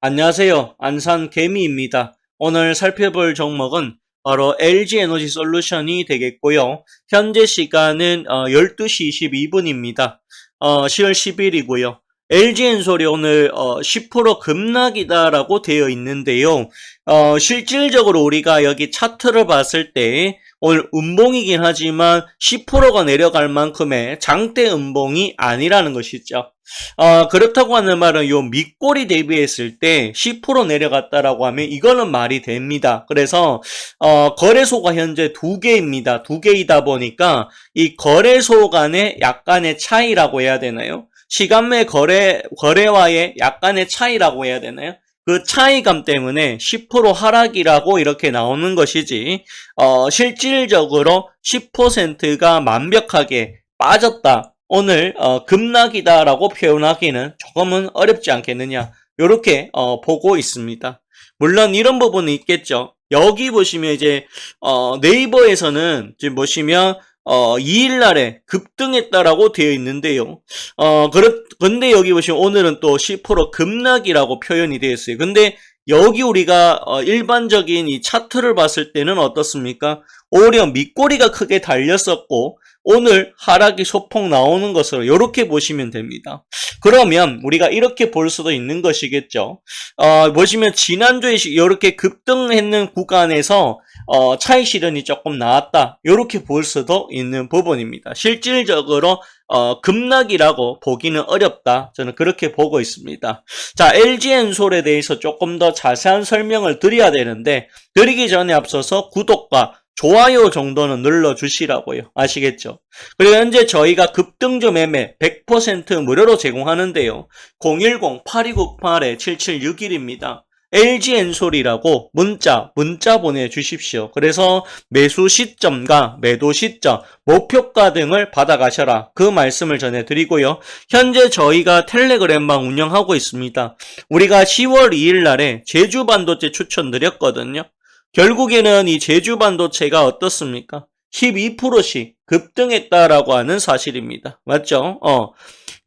안녕하세요. 안산 개미입니다. 오늘 살펴볼 종목은 바로 LG 에너지 솔루션이 되겠고요. 현재 시간은 어, 12시 22분입니다. 어, 10월 10일이고요. LG 엔솔이 오늘 어, 10% 급락이다라고 되어 있는데요. 어, 실질적으로 우리가 여기 차트를 봤을 때 오늘 음봉이긴 하지만 10%가 내려갈 만큼의 장대 음봉이 아니라는 것이죠. 어, 그렇다고 하는 말은 요 밑골이 대비했을 때 10% 내려갔다라고 하면 이거는 말이 됩니다. 그래서 어, 거래소가 현재 두 개입니다. 두 개이다 보니까 이 거래소 간의 약간의 차이라고 해야 되나요? 시간매 거래 거래와의 약간의 차이라고 해야 되나요? 그 차이감 때문에 10% 하락이라고 이렇게 나오는 것이지 어, 실질적으로 10%가 완벽하게 빠졌다. 오늘 어, 급락이다라고 표현하기는 조금은 어렵지 않겠느냐 이렇게 어, 보고 있습니다. 물론 이런 부분이 있겠죠. 여기 보시면 이제 어, 네이버에서는 지금 보시면 어, 2일 날에 급등했다라고 되어 있는데요. 어, 그렇, 근데 여기 보시면 오늘은 또 10% 급락이라고 표현이 되어 있어요. 근데 여기 우리가 어, 일반적인 이 차트를 봤을 때는 어떻습니까? 오히려 밑꼬리가 크게 달렸었고 오늘 하락이 소폭 나오는 것으로 이렇게 보시면 됩니다. 그러면 우리가 이렇게 볼 수도 있는 것이겠죠. 어, 보시면 지난주에 이렇게 급등했는 구간에서 어, 차익 실현이 조금 나왔다. 이렇게 볼 수도 있는 부분입니다. 실질적으로 어, 급락이라고 보기는 어렵다. 저는 그렇게 보고 있습니다. 자, LG엔솔에 대해서 조금 더 자세한 설명을 드려야 되는데 드리기 전에 앞서서 구독과 좋아요 정도는 눌러주시라고요. 아시겠죠? 그리고 현재 저희가 급등주 매매 100% 무료로 제공하는데요. 010-8298-7761입니다. LG엔솔이라고 문자, 문자 보내주십시오. 그래서 매수 시점과 매도 시점, 목표가 등을 받아가셔라. 그 말씀을 전해드리고요. 현재 저희가 텔레그램방 운영하고 있습니다. 우리가 10월 2일 날에 제주 반도체 추천드렸거든요. 결국에는 이 제주 반도체가 어떻습니까? 12%씩 급등했다라고 하는 사실입니다. 맞죠? 어.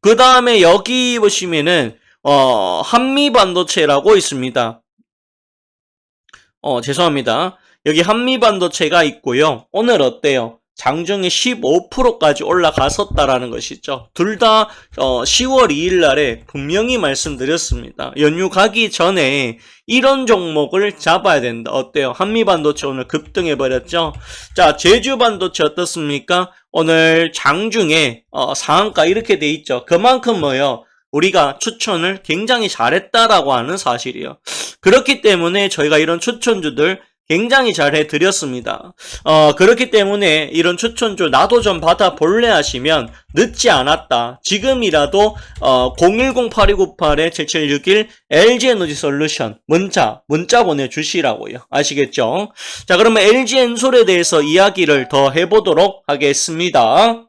그 다음에 여기 보시면은 어, 한미 반도체라고 있습니다. 어, 죄송합니다. 여기 한미 반도체가 있고요. 오늘 어때요? 장중에 15%까지 올라갔었다라는 것이죠. 둘다 어, 10월 2일 날에 분명히 말씀드렸습니다. 연휴 가기 전에 이런 종목을 잡아야 된다. 어때요? 한미 반도체 오늘 급등해 버렸죠. 자, 제주 반도체 어떻습니까? 오늘 장중에 어, 상한가 이렇게 돼 있죠. 그만큼 뭐요? 우리가 추천을 굉장히 잘했다라고 하는 사실이에요. 그렇기 때문에 저희가 이런 추천주들 굉장히 잘 해드렸습니다. 어, 그렇기 때문에 이런 추천주 나도 좀 받아볼래 하시면 늦지 않았다. 지금이라도 어, 010-8298-7761 LG에너지 솔루션 문자, 문자 보내주시라고요. 아시겠죠? 자, 그러면 LG엔솔에 대해서 이야기를 더 해보도록 하겠습니다.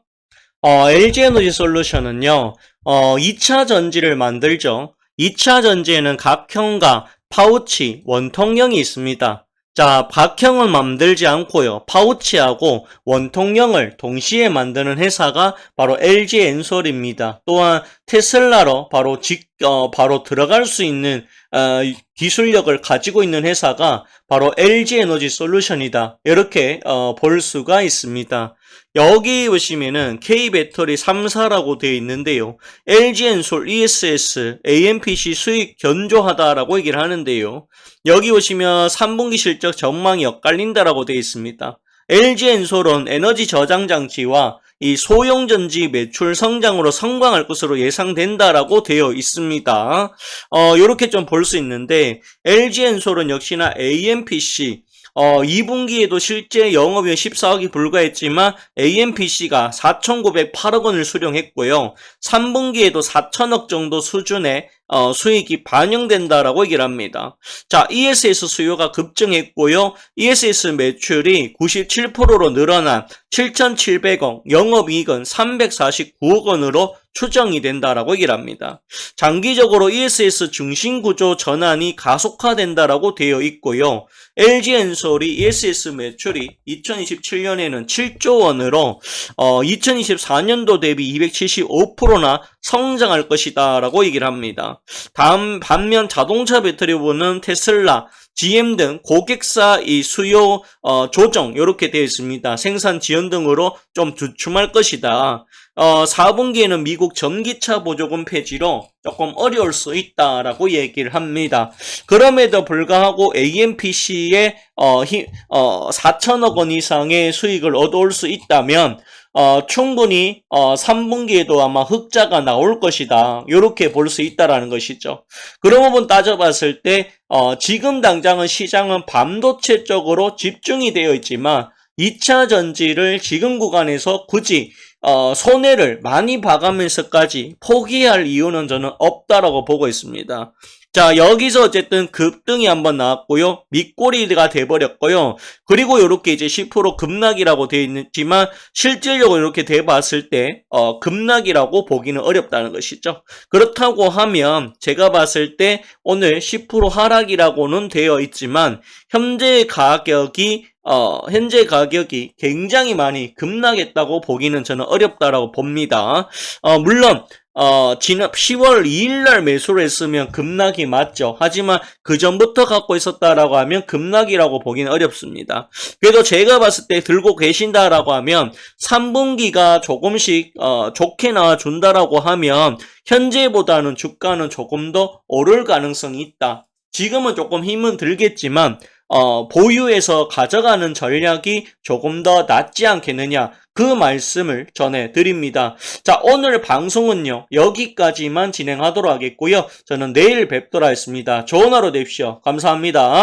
어, LG에너지 솔루션은요, 어, 2차 전지를 만들죠. 2차 전지에는 각형과 파우치, 원통형이 있습니다. 자, 박형은 만들지 않고요. 파우치하고 원통형을 동시에 만드는 회사가 바로 LG 엔솔입니다. 또한 테슬라로 바로 직, 어, 바로 들어갈 수 있는 어, 기술력을 가지고 있는 회사가 바로 LG 에너지 솔루션이다. 이렇게 어, 볼 수가 있습니다. 여기 보시면은 K 배터리 3사라고 되어 있는데요. LG 엔솔 ESS AMPC 수익 견조하다라고 얘기를 하는데요. 여기 보시면 3분기 실적 전망이 엇갈린다라고 되어 있습니다. LG 엔솔은 에너지 저장 장치와 이 소형 전지 매출 성장으로 성장할 것으로 예상된다라고 되어 있습니다. 어, 이렇게 좀 볼 수 있는데 LG 엔솔은 역시나 AMPC 어, 2분기에도 실제 영업이익 14억이 불과했지만 AMPC가 4,908억 원을 수령했고요. 3분기에도 4천억 정도 수준의 어, 수익이 반영된다라고 얘기를 합니다. 자, ESS 수요가 급증했고요. ESS 매출이 97%로 늘어난 7,700억, 영업이익은 349억 원으로 추정이 된다라고 얘기를 합니다. 장기적으로 ESS 중심 구조 전환이 가속화된다라고 되어 있고요. LG엔솔이 ESS 매출이 2027년에는 7조 원으로 어, 2024년도 대비 275%나 성장할 것이다라고 얘기를 합니다. 다음 반면 자동차 배터리 부분은 테슬라, GM 등 고객사 이 수요 어, 조정 이렇게 되어 있습니다. 생산 지연 등으로 좀 주춤할 것이다. 어, 4분기에는 미국 전기차 보조금 폐지로 조금 어려울 수 있다라고 얘기를 합니다. 그럼에도 불구하고 AMPC에 어, 히, 어, 4천억 원 이상의 수익을 얻어올 수 있다면 어, 충분히 어, 3분기에도 아마 흑자가 나올 것이다. 이렇게 볼 수 있다라는 것이죠. 그런 부분 따져봤을 때 어, 지금 당장은 시장은 반도체 쪽으로 집중이 되어 있지만 2차 전지를 지금 구간에서 굳이 어, 손해를 많이 봐가면서까지 포기할 이유는 저는 없다라고 보고 있습니다. 자, 여기서 어쨌든 급등이 한번 나왔고요. 밑꼬리가 돼버렸고요. 그리고 이렇게 이제 10% 급락이라고 되어 있지만 실질적으로 이렇게 돼 봤을 때, 어, 급락이라고 보기는 어렵다는 것이죠. 그렇다고 하면 제가 봤을 때 오늘 10% 하락이라고는 되어 있지만 현재 가격이 어, 현재 가격이 굉장히 많이 급락했다고 보기는 저는 어렵다라고 봅니다. 어, 물론 어, 지난 10월 2일 날 매수를 했으면 급락이 맞죠. 하지만 그 전부터 갖고 있었다라고 하면 급락이라고 보기는 어렵습니다. 그래도 제가 봤을 때 들고 계신다라고 하면 3분기가 조금씩 어, 좋게 나와준다라고 하면 현재보다는 주가는 조금 더 오를 가능성이 있다. 지금은 조금 힘은 들겠지만 어, 보유해서 가져가는 전략이 조금 더 낫지 않겠느냐 그 말씀을 전해드립니다. 자 오늘 방송은요 여기까지만 진행하도록 하겠고요. 저는 내일 뵙도록 하겠습니다. 좋은 하루 되십시오. 감사합니다.